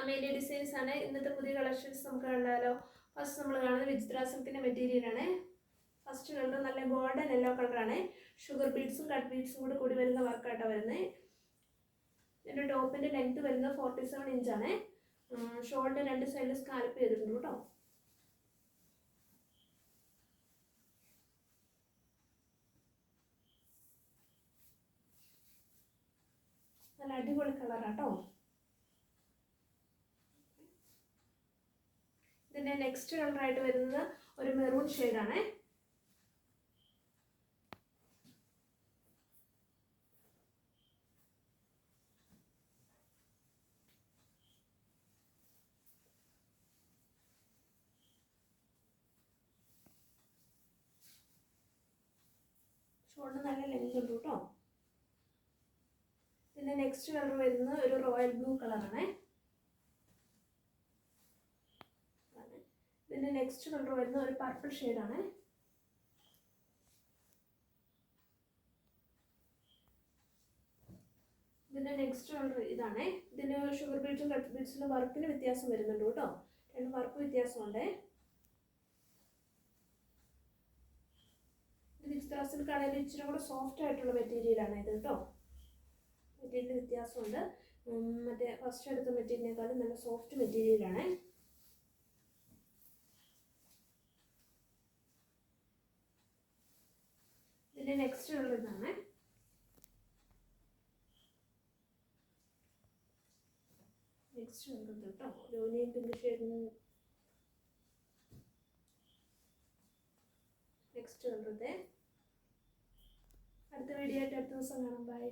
Amelia designs ആണ്. ഇന്നത്തെ പുതിയ കളക്ഷൻസ് നമുക്ക് കണ്ടാലോ? ഫസ്റ്റ് നമ്മൾ കാണുന്നത് വിചിത്രാസനത്തിന്റെ മെറ്റീരിയലാണ് ഫസ്റ്റ് കണ്ടത് നല്ല ഗോൾഡൻ യെല്ലോ കളറാണ് ഷുഗർ ബീഡ്സും കട്ട് ബീഡ്സും കൂടെ കൂടി വരുന്ന വർക്കായിട്ടാണ് വരുന്നത് ഇതിന്റെ ടോപ്പിന്റെ ലെങ്ത് വരുന്നത് ഫോർട്ടി സെവൻ ഇഞ്ചാണ് ഷോൾഡർ രണ്ട് സൈഡിൽ സ്കാൽപ്പ് ചെയ്തിട്ടുണ്ട് കേട്ടോ. നല്ല അടിപൊളി കളറാട്ടോ ഇതിന്റെ നെക്സ്റ്റ് കളറായിട്ട് വരുന്നത് ഒരു മെറൂൺ ഷെയ്ഡാണേ ഷോളിന് നല്ല ലെങ്ത് ഉണ്ട് കേട്ടോ. പിന്നെ നെക്സ്റ്റ് കളർ വരുന്നത് ഒരു റോയൽ ബ്ലൂ കളറാണ് ഇതിന്റെ നെക്സ്റ്റ് കളർ വരുന്ന ഒരു പർപ്പിൾ ഷെയ്ഡാണ് ഇതിന്റെ നെക്സ്റ്റ് കളർ ഇതാണ്. ഇതിന് ഷുഗർ ബീഡ്സും കട്ട് ബീഡ്സിന്റെ വർക്കിന് വ്യത്യാസം വരുന്നുണ്ട് കേട്ടോ. രണ്ട് വർക്ക് വ്യത്യാസമുണ്ട്. വിചിത്ര സിൽക്ക് ആണെങ്കിൽ ഇച്ചിരി കൂടെ സോഫ്റ്റ് ആയിട്ടുള്ള മെറ്റീരിയലാണ് ഇത് കേട്ടോ. മെറ്റീരിയൽ വ്യത്യാസമുണ്ട്. മറ്റേ ഫസ്റ്റ് എടുത്ത മെറ്റീരിയലിനേക്കാളും നല്ല സോഫ്റ്റ് മെറ്റീരിയലാണ് ഇതിന്റെ നെക്സ്റ്റ് ഉള്ളതാണ്. നെക്സ്റ്റ് ഉള്ളത് കേട്ടോ ലോനിയും പിങ്ക് ഷെയ്ഡിന്? നെക്സ്റ്റ് ഉള്ളത്. അടുത്ത വീഡിയോ ആയിട്ട് അടുത്ത ദിവസം കാണാം. ബൈ